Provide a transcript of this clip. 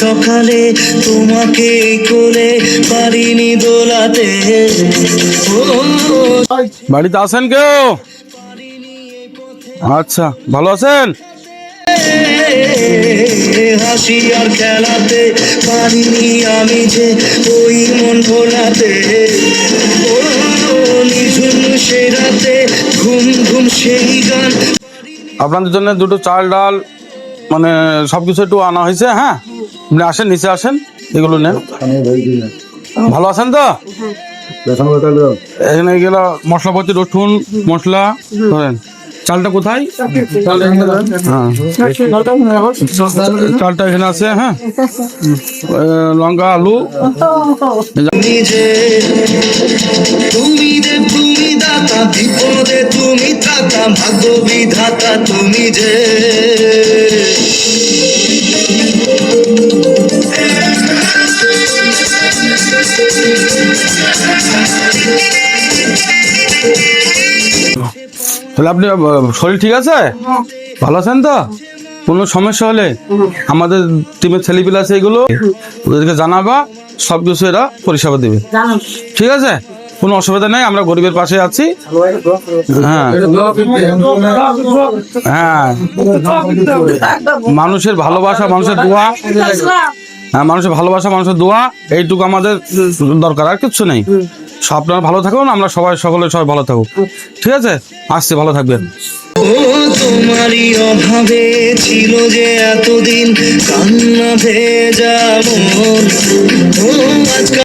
সকালে তোমাকে কোলে পারিনি দোলাতে। বাড়িতে আছেন কেউ? আচ্ছা ভালো আছেন? হাসি আর খেলাতে পারিনি আমি যে ওই মন ভোলাতে। ও নিঝুম সে রাতে ঘুম ঘুম সেই গান। আপনাদের জন্য দুটো চাল ডাল মানে সবকিছু একটু আনা হয়েছে হ্যাঁ? আপনি আসেন, নিচে আসেন, এগুলো নেন। ভালো আছেন তো? এখানে গেল মশলাপাতি, রসুন, মশলা, ধরেন। চালটা কোথায়? হ্যাঁ। চালটা এখানে আছে হ্যাঁ? লঙ্কা, আলু। তুমি দাতা ভাগ্য বিধাতা তুমি যে। তাহলে আপনি শরীর ঠিক আছে? ভালো আছেন তো? কোনো সমস্যা হলে আমাদের টিমের ছেলেপিলে আছে এগুলো ওদেরকে জানাবা সব কিছু এরা পরিষেবা দেবে। ঠিক আছে? কোনো অসুবিধা নেই আমরা গরিবের পাশে আছি। হ্যাঁ। হ্যাঁ। মানুষের ভালোবাসা মানুষের দোয়া। মানুষের ভালোবাসা মানুষের দোয়া এইটুকু আমাদের দরকার আর কিচ্ছু নেই। আপনারা ভালো থাকুন আমরা সবাই সকলে সবাই ভালো থাকুক। ঠিক আছে? আসছি ভালো থাকবেন। ও তোমারই অভাবে ছিল যে এতদিন কান্না ভেজা মন।